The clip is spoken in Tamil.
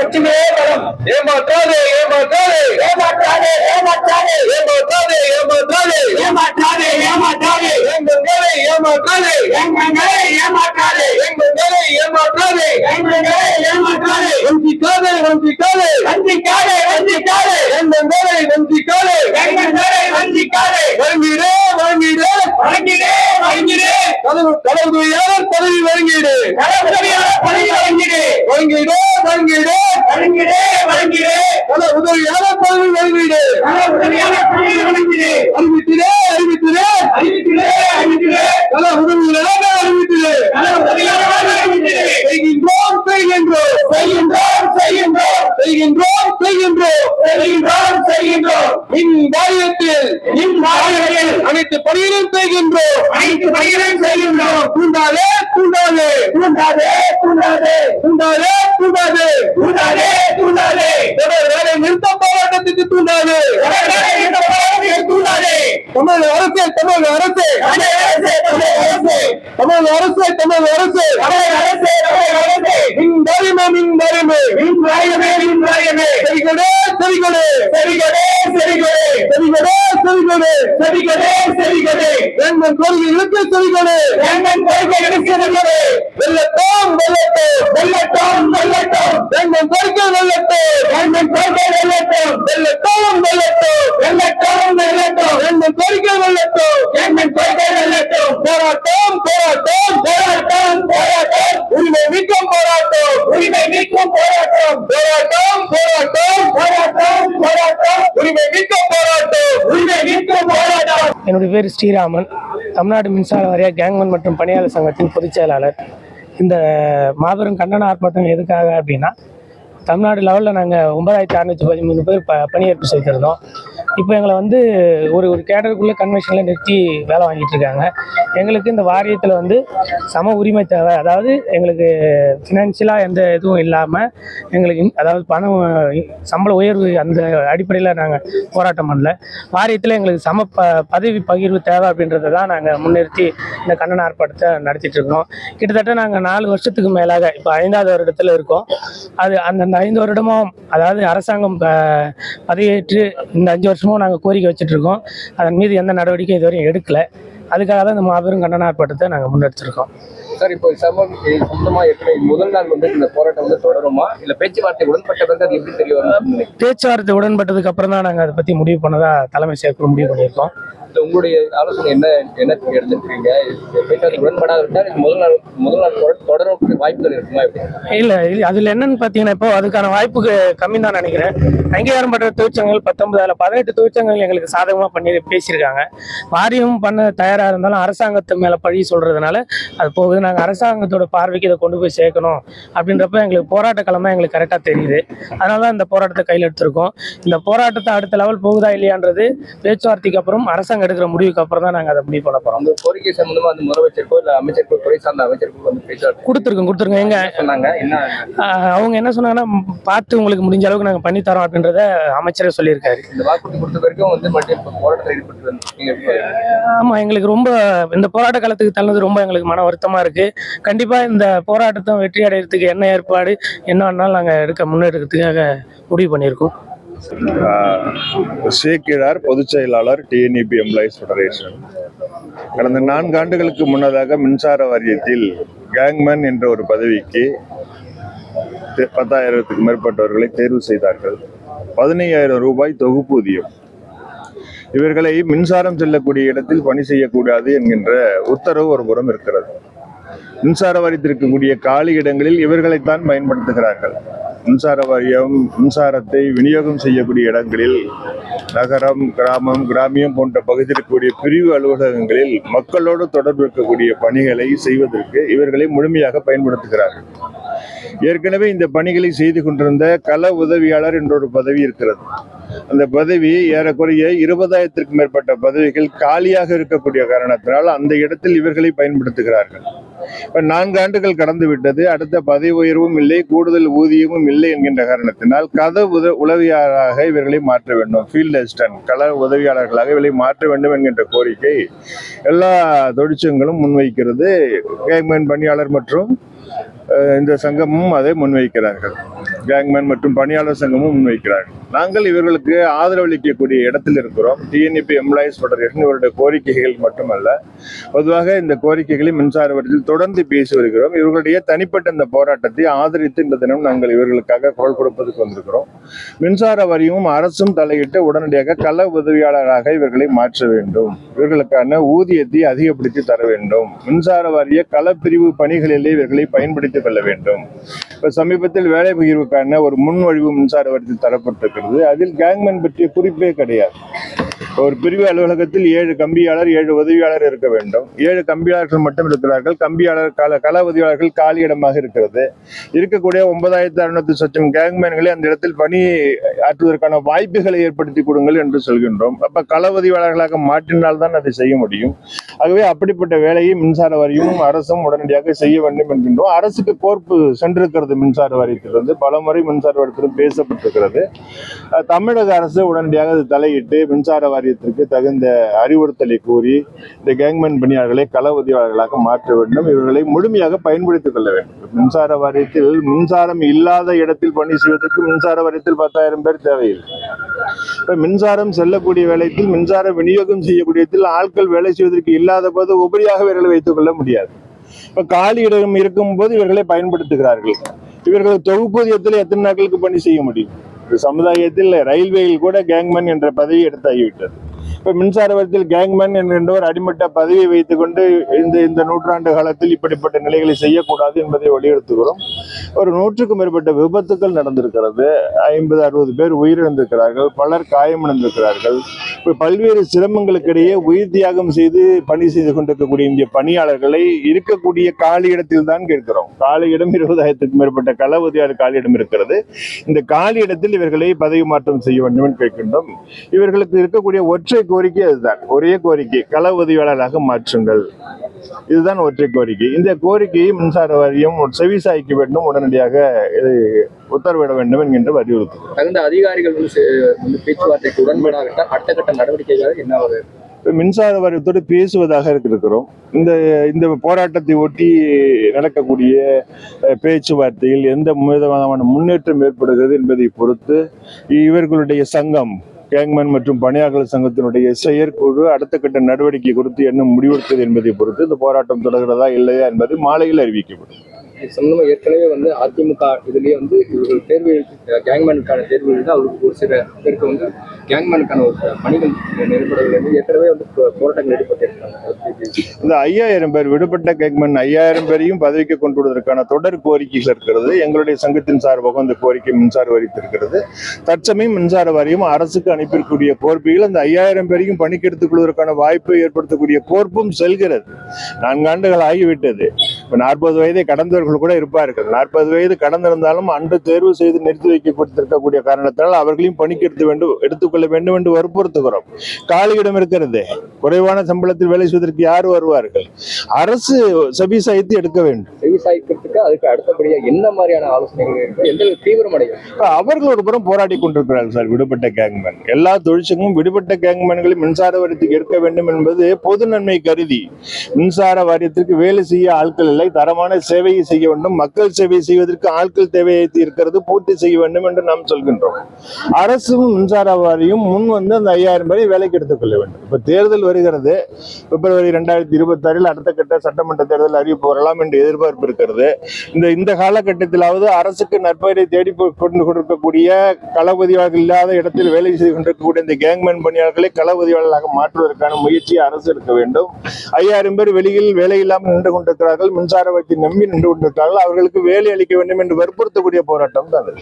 ஒற்றுமையே பலம் ஏமாற்றாதே ஏமாற்றாதே. ஏமாற்றாதே ஏமாற்றாதே. ஏமாற்றாதே ஏமாற்றாதே. ஏமாற்றாதே ஏமாற்றாதே. எங்களை ஏமாற்றாதே. எங்களை ஏமாற்றாதே. எங்களை ஏமாற்றாதே. எங்களை ஏமாற்றாதே. வஞ்சிக்காதே வஞ்சிக்காதே வஞ்சிக்காதே வஞ்சிக்காதே எங்களை வஞ்சிக்காதே எங்களை வஞ்சிக்காதே வழங்கிடே வழங்கிடே வழங்கிடே வழங்கிடே தலைவர் தலைவரையாளர் பதவி வழங்கிடு. கடவுளியார் பணி வழங்கிடே. வழங்கிடே பல உதவியாளர் பதவி வழங்கிடு. அறிவித்திலே அறிவித்திலே அறிவித்திலே அறிவித்திலே பல உதவியாளர் அறிவித்திலே செய்கின்றோம் செய்கின்றோம் செய்கின்றோம் செய்கின்றோம் செய்கின்றோம். செய்கின்றோம் செய்கின்றோம். செய்கின்றோம் மின் வாரியத்தில் நின் வாழ்வில் அனைத்து பணியிலும் செய்கின்றோம். அனைத்து பணிகளையும் செய்கின்றோம். தூண்டாதே தூண்டாதே. தூண்டாதே தூண்டாதே. தூண்டாதே தூண்டாதே. தூண்டாதே தூண்டாதே. தொடர் வேலை நிறுத்த போராட்டத்துக்கு தூண்டாதே. தமிழக அரசே தமிழக அரசே. தமிழக அரசே தமிழக அரசே. தமிழக அரசே தமிழக அரசே. தமிழக அரசே தமிழக அரசே. மின் வாரியமே மின் வாரியமே. மின் வாரியமே மின் வாரியமே. சரிகளே சரிகளே சரிகளே சரிகளே சரிகளே சரிகளே சரிகளே சரிகளே எங்கள் கோரிக்கைகளுக்கு சரிகளே எங்கள் கோரிக்கை இருக்கிறது வெள்ளத்தோம் வெள்ளத்தோம் வெள்ளட்டும் வெள்ளட்டும் எங்கள் கோரிக்கை வெள்ளத்தோம் எங்கள் கோரிக்கை வெள்ளட்டும் வெள்ளத்தோம் வெள்ளத்தோம் வெள்ளட்டும் வெள்ளட்டும் எங்கள் கோரிக்கை வெள்ளத்தோம் எங்கள் கோரிக்கை வெள்ளட்டும் போராட்டம் போராட்டம் போராட்டம் போராட்டம் உரிமை மீட்கும் போராட்டம் உரிமை மீட்கும் போராட்டம் போராட்டம் போராட்டம் போராட்டம் போராட்டம் உரிமை மீட்கும் போராட்டம் உரிமை மீட்கும் போராட்டம் என்னுடைய பேர் ஸ்ரீராமன். தமிழ்நாடு மின்சார வாரிய கேங்மன் மற்றும் பணியாளர் சங்கத்தின் பொதுச் செயலாளர். இந்த மாபெரும் கண்டன ஆர்ப்பாட்டம் எதுக்காக அப்படின்னா தமிழ்நாடு லெவலில் நாங்கள் ஒன்பதாயிரத்தி அறநூற்றி பதிமூணு பேர் ப பணியேற்பு செய்திருந்தோம். இப்போ எங்களை வந்து ஒரு ஒரு கேடருக்குள்ளே கன்வென்ஷனில் நிறுத்தி வேலை வாங்கிட்டு இருக்காங்க. எங்களுக்கு இந்த வாரியத்தில் வந்து சம உரிமை தேவை. அதாவது எங்களுக்கு ஃபினான்ஷியலாக எந்த இதுவும் இல்லாமல் எங்களுக்கு அதாவது பணம் சம்பள உயர்வு அந்த அடிப்படையில் நாங்கள் போராட்டம் பண்ணல. வாரியத்தில் எங்களுக்கு சம ப பதவி பகிர்வு தேவை அப்படின்றத தான் நாங்கள் முன்னிறுத்தி இந்த கண்ணன் ஆர்ப்பாட்டத்தை நடத்திட்டு இருக்கோம். கிட்டத்தட்ட நாங்கள் நாலு வருஷத்துக்கு மேலாக இப்போ ஐந்தாவது வருடத்தில் இருக்கோம். அது அந்த ஐந்து வருடமும் அதாவது அரசாங்கம் ப- பதவியேற்று இந்த அஞ்சு வருஷம் வருஷமும் நாங்கள் கோரிக்கை வச்சுட்ருக்கோம் அதன் மீது எந்த நடவடிக்கையும் இதுவரையும் எடுக்கலை. அதுக்காக தான் இந்த மாபெரும் கண்டன ஆர்ப்பாட்டத்தை நாங்கள் முன்னெடுத்திருக்கோம். சார் இப்போ சமம் சொந்தமா எப்படி முதல் நாள் வந்து இந்த போராட்டம் வந்து தொடருமா? இல்ல பேச்சுவார்த்தை உடன்பட்ட பிறகு அது எப்படி தெரிய வரும்? பேச்சுவார்த்தை உடன்பட்டதுக்கு அப்புறம் தான் நாங்கள் அதை பற்றி முடிவு பண்ணதா தலைமை செயற்குழு முடிவு பண்ணியிருக்கோம். உங்களுடைய ஆலோசனை என்ன என்ன எடுத்துருக்கீங்க பேச்சுவார்த்தை உடன்படாத விட்டால் இது முதல் நாள் முதல் நாள் தொடர் தொடர வாய்ப்புகள் இருக்குமா எப்படி? இல்லை அதில் என்னன்னு பார்த்தீங்கன்னா இப்போ அதுக்கான வாய்ப்புக்கு கம்மி தான் நினைக்கிறேன். அங்கீகாரம் பெற்ற தொழிற்சங்கங்கள் பத்தொன்பது அதில் பதினெட்டு தொழிற்சங்கங்கள் எங்களுக்கு சாதகமாக பண்ணி பேசியிருக்காங்க. வாரியம் பண்ண தயாராக இருந்தாலும் அரசாங்கத்து மேலே பழி சொல்கிறதுனால அது போகுது நாங்கள் அரசாங்கத்தோட பார்வைக்கு இதை கொண்டு போய் சேர்க்கணும் அப்படின்றப்ப எங்களுக்கு போராட்ட கிழமை எங்களுக்கு கரெக்டாக தெரியுது. அதனால தான் இந்த போராட்டத்தை கையில் எடுத்திருக்கோம். இந்த போராட்டத்தை அடுத்த லெவல் போகுதா இல்லையான்றது பேச்சுவார்த்தைக்கு அப்புறம் அரசாங்கம் எடுக்கிற முடிவுக்கு அப்புறம் தான் நாங்கள் அதை முடிவு பண்ண போகிறோம் அந்த கோரிக்கை சம்பந்தமா அந்த முதலமைச்சருக்கோ இல்ல அமைச்சருக்கோ துறை சார்ந்த அமைச்சருக்கோ வந்து பேச்சுவார்த்தை கொடுத்துருக்கோம் கொடுத்துருக்கோம். எங்க சொன்னாங்க என்ன? அவங்க என்ன சொன்னாங்கன்னா பார்த்து உங்களுக்கு முடிஞ்ச அளவுக்கு நாங்கள் பண்ணித்தரோம் அப்படின்றத அமைச்சரே சொல்லியிருக்காரு. இந்த வாக்குறுதி கொடுத்த வரைக்கும் வந்து மட்டும் போராட்டத்தில் ஈடுபட்டு? ஆமாம் எங்களுக்கு ரொம்ப இந்த போராட்ட காலத்துக்கு தள்ளது ரொம்ப எங்களுக்கு மன வருத்தமாக இருக்குது கண்டிப்பாக இந்த போராட்டத்தை வெற்றி அடைகிறதுக்கு என்ன ஏற்பாடு என்ன வேணாலும் நாங்கள் எடுக்க முன்னெடுக்கிறதுக்காக முடிவு பண்ணியிருக்கோம். சேக்கிழார் பொதுச் செயலாளர் டிஎன்இபி எம்ப்ளாயிஸ் ஃபெடரேஷன் கடந்த நான்கு ஆண்டுகளுக்கு முன்னதாக மின்சார வாரியத்தில் கேங்மேன் என்ற ஒரு பதவிக்கு பத்தாயிரத்துக்கு மேற்பட்டவர்களை தேர்வு செய்தார்கள். பதினையாயிரம் ரூபாய் தொகுப்பூதியம் இவர்களை மின்சாரம் செல்லக்கூடிய இடத்தில் பணி செய்யக்கூடாது என்கின்ற உத்தரவு ஒரு புறம் இருக்கிறது. மின்சார வாரியத்தில் இருக்கக்கூடிய காலி இடங்களில் இவர்களைத்தான் பயன்படுத்துகிறார்கள். மின்சார வாரியம் மின்சாரத்தை விநியோகம் செய்யக்கூடிய இடங்களில் நகரம் கிராமம் கிராமியம் போன்ற பகுதியில் இருக்கக்கூடிய பிரிவு அலுவலகங்களில் மக்களோடு தொடர்பு இருக்கக்கூடிய பணிகளை செய்வதற்கு இவர்களை முழுமையாக பயன்படுத்துகிறார்கள். ஏற்கனவே இந்த பணிகளை செய்து கொண்டிருந்த கள உதவியாளர் என்ற ஒரு பதவி இருக்கிறது. அந்த பதவி ஏறக்குறைய இருபதாயிரத்திற்கும் மேற்பட்ட பதவிகள் காலியாக இருக்கக்கூடிய காரணத்தினால் அந்த இடத்தில் இவர்களை பயன்படுத்துகிறார்கள். இப்போ நான்கு ஆண்டுகள் கடந்து விட்டது. அடுத்த பதவி உயர்வும் இல்லை கூடுதல் ஊதியமும் இல்லை என்கின்ற காரணத்தினால் கத உத உதவியாளராக இவர்களை மாற்ற வேண்டும். ஃபீல்ட் அசிஸ்டன்ட் கள உதவியாளர்களாக இவர்களை மாற்ற வேண்டும் என்கின்ற கோரிக்கை எல்லா தொழிற்சங்கங்களும் முன்வைக்கிறது. கேக்மேன் பணியாளர் மற்றும் இந்த சங்கமும் அதை முன்வைக்கிறார்கள். கேங்மேன் மற்றும் பணியாளர் சங்கமும் முன்வைக்கிறார்கள். நாங்கள் இவர்களுக்கு ஆதரவளிக்கக்கூடிய இடத்தில் இருக்கிறோம். டிஎன்இபி எம்ப்ளாயிஸ் ஃபெடரேஷன் இவருடைய கோரிக்கைகள் மட்டுமல்ல. பொதுவாக இந்த கோரிக்கைகளை மின்சார வாரியத்தில் தொடர்ந்து பேசி வருகிறோம். இவர்களுடைய தனிப்பட்ட இந்த போராட்டத்தை ஆதரித்து இந்த தினம் நாங்கள் இவர்களுக்காக குரல் கொடுப்பதற்கு வந்திருக்கிறோம். மின்சார வரியும் அரசும் தலையிட்டு உடனடியாக கள உதவியாளராக இவர்களை மாற்ற வேண்டும். இவர்களுக்கான ஊதியத்தை அதிகப்படுத்தி தர வேண்டும். மின்சார வாரிய களப்பிரிவு பணிகளிலே இவர்களை பயன்படுத்திக் கொள்ள வேண்டும். இப்ப சமீபத்தில் வேலை பகிர்வுக்கான ஒரு முன்மொழிவு மின்சார வாரியத்தில் தரப்பட்டிருக்கிறது. அதில் கேங்மேன் பற்றிய குறிப்பே கிடையாது. ஒரு பிரிவு அலுவலகத்தில் ஏழு கம்பியாளர் ஏழு உதவியாளர் இருக்க வேண்டும். ஏழு கம்பியாளர்கள் மட்டும் இருக்கிறார்கள். கம்பியாளர் கால கள உதவியாளர்கள் காலி இடமாக இருக்கிறது. இருக்கக்கூடிய ஒன்பதாயிரத்தி அறுநூத்தி சொச்சம் கேங்மேன்களை அந்த இடத்தில் பணி ஆற்றுவதற்கான வாய்ப்புகளை ஏற்படுத்தி கொடுங்கள் என்று சொல்கின்றோம். அப்ப கள உதவியாளர்களாக மாற்றினால் தான் அதை செய்ய முடியும். ஆகவே அப்படிப்பட்ட வேலையை மின்சார வாரியமும் அரசும் உடனடியாக செய்ய வேண்டும் என்கின்றோம். அரசுக்கு கோர்ப்பு சென்றிருக்கிறது மின்சார வாரியத்திலிருந்து. பல முறை மின்சார வாரியத்திலும் பேசப்பட்டிருக்கிறது. தமிழக அரசு உடனடியாக அது தலையிட்டு மின்சார வாரியத்திற்கு தகுந்த அறிவுறுத்தலை கூறி இந்த கேங்மென் பணியாளர்களை கள உதவியாளர்களாக மாற்ற வேண்டும். இவர்களை முழுமையாக பயன்படுத்திக் கொள்ள வேண்டும். மின்சார வாரியத்தில் மின்சாரம் இல்லாத இடத்தில் பணி செய்வதற்கு மின்சார வாரியத்தில் பத்தாயிரம் பேர் தேவையில்லை. இப்ப மின்சாரம் செல்லக்கூடிய வேலையில் மின்சார விநியோகம் செய்யக்கூடிய இடத்தில் ஆட்கள் வேலை செய்வதற்கு இல்லாத போது உபரியாக இவர்களை வைத்துக் கொள்ள முடியாது. இப்ப காலி இடம் இருக்கும் போது இவர்களை பயன்படுத்துகிறார்கள். இவர்கள் தொகுப்பூதியத்தில் எத்தனை நாட்களுக்கு பணி செய்ய முடியும்? சமுதாயத்தில் ரயில்வேயில் கூட கேங்மேன் என்ற பதவி எடுத்தாகிவிட்டது. இப்போ மின்சார வாரியத்தில் கேங்மேன் என்கின்ற ஒரு அடிமட்ட பதவியை வைத்துக்கொண்டு இந்த இந்த நூற்றாண்டு காலத்தில் இப்படிப்பட்ட நிலைகளை செய்யக்கூடாது என்பதை வலியுறுத்துகிறோம். ஒரு நூற்றுக்கும் மேற்பட்ட விபத்துக்கள் நடந்திருக்கிறது. ஐம்பது அறுபது பேர் உயிரிழந்திருக்கிறார்கள். பலர் காயமடைந்திருக்கிறார்கள். பல்வேறு சிரமங்களுக்கிடையே உயிர் தியாகம் செய்து பணி செய்து கொண்டிருக்கக்கூடிய இந்திய பணியாளர்களை இருக்கக்கூடிய காலி இடத்தில் தான் கேட்கிறோம். காலி இடம் இருபதாயிரத்துக்கும் மேற்பட்ட களவதியார் உதவியாளர் காலி இடம் இருக்கிறது. இந்த காலி இடத்தில் இவர்களை பதவி மாற்றம் செய்ய வேண்டும் என்று கேட்கின்றோம். இவர்களுக்கு இருக்கக்கூடிய ஒற்றை கோரிக்கை அதுதான். ஒரே கோரிக்கை கள உதவியாளராக மாற்றுங்கள். இதுதான் ஒற்றை கோரிக்கை. இந்த கோரிக்கையை மின்சார வாரியம் செவிசாய்க்க வேண்டும். உடனடியாக இது உத்தரவிட வேண்டும் என்கின்ற வலியுறுத்தும் தகுந்த அதிகாரிகள் வந்து பேச்சுவார்த்தைக்கு உடன்படாவிட்டால் அடுத்த கட்ட நடவடிக்கைகள் என்ன இப்ப மின்சார வாரியத்தோடு பேசுவதாக இருக்கிறோம். இந்த இந்த போராட்டத்தை ஒட்டி நடக்கக்கூடிய பேச்சுவார்த்தையில் எந்த விதமான முன்னேற்றம் ஏற்படுகிறது என்பதை பொறுத்து இவர்களுடைய சங்கம் கேங்மேன் மற்றும் பணியாளர் சங்கத்தினுடைய செயற்குழு அடுத்த கட்ட நடவடிக்கை குறித்து என்ன முடிவெடுத்தது என்பதை பொறுத்து இந்த போராட்டம் தொடர்கிறதா இல்லையா என்பது மாலையில் அறிவிக்கப்படும். இது சம்பந்தமா ஏற்கனவே வந்து அதிமுக இதுலயே வந்து இவர்கள் தேர்வு கேங்மேனுக்கான தேர்வு எழுதி அவருக்கு ஒரு சில பேருக்கு வந்து கேங்மேனுக்கான ஒரு பணிகள் நெருப்படவில்லை ஏற்கனவே வந்து போராட்டங்கள் ஈடுபட்டிருக்காங்க இந்த ஐயாயிரம் பேர் விடுபட்ட கேங்மேன் ஐயாயிரம் பேரையும் பதவிக்கு கொண்டு வருவதற்கான தொடர் கோரிக்கைகள் இருக்கிறது. எங்களுடைய சங்கத்தின் சார்பாக அந்த கோரிக்கை மின்சார வரித்து இருக்கிறது தற்சமயம் மின்சார வாரியம் அரசுக்கு அனுப்பியிருக்கக்கூடிய கோரிக்கைகள் அந்த ஐயாயிரம் பேரையும் பணிக்கு எடுத்துக் கொள்வதற்கான வாய்ப்பை ஏற்படுத்தக்கூடிய கோர்ப்பும் செல்கிறது. நான்கு ஆண்டுகள் ஆகிவிட்டது. இப்ப நாற்பது வயதை கடந்தவர்கள் கூட இருப்பார்கள் நாற்பது வயது கடந்திருந்தாலும் அன்று தேர்வு செய்து நிறுத்தி வைக்கப்பட்டிருக்கக்கூடிய காரணத்தினால் அவர்களையும் பணிக்கு எடுத்து வேண்டும் எடுத்துக்கொள்ள வேண்டும் என்று வற்புறுத்துகிறோம். காலியிடம் இருக்கிறது. குறைவான சம்பளத்தில் வேலை செய்வதற்கு யார் வருவார்கள்? அரசு சபிசாய்த்து எடுக்க வேண்டும். விவசாயிக்கிறதுக்கு அதுக்கு அடுத்தபடியா என்ன மாதிரியான ஆலோசனைகள் எந்த தீவிரமடையும்? அவர்கள் ஒரு புறம் போராடி கொண்டிருக்கிறார்கள் சார் விடுபட்ட கேங்மேன். எல்லா தொழிற்சங்கமும் விடுபட்ட கேங்மேன்களை மின்சார வாரியத்துக்கு எடுக்க வேண்டும் என்பது பொது நன்மை கருதி மின்சார வாரியத்திற்கு வேலை செய்ய ஆட்கள் இல்லை தரமான சேவையை செய்ய வேண்டும். மக்கள் சேவை செய்வதற்கு ஆட்கள் தேவையை இருக்கிறது பூர்த்தி செய்ய வேண்டும் என்று நாம் சொல்கின்றோம். அரசும் மின்சார வாரியம் முன் வந்து அந்த ஐயாயிரம் பேரை வேலைக்கு எடுத்துக்கொள்ள வேண்டும். இப்ப தேர்தல் வருகிறது. பிப்ரவரி ரெண்டாயிரத்தி இருபத்தி ஆறில் அடுத்த கட்ட சட்டமன்ற தேர்தல் அறிவிப்பு வரலாம் என்று எதிர்பார்ப்பு இருக்கிறது. இந்த இந்த காலகட்டத்திலாவது அரசுக்கு நற்பெயரை தேடி கொண்டு கொண்டிருக்கக்கூடிய களபதியாளர்கள் இல்லாத இடத்தில் வேலை செய்து கொண்டிருக்கக்கூடிய இந்த கேங்மேன் பணியாளர்களை களபதியாளர்களாக மாற்றுவதற்கான முயற்சியை அரசு எடுக்க வேண்டும். ஐயாயிரம் பேர் வெளியில் வேலை இல்லாமல் நின்று கொண்டிருக்கிறார்கள். மின்சார நம்பி நின்று கொண்டிருக்கிறார்கள். அவர்களுக்கு வேலை அளிக்க வேண்டும் என்று வற்புறுத்தக்கூடிய போராட்டம் தான் அது.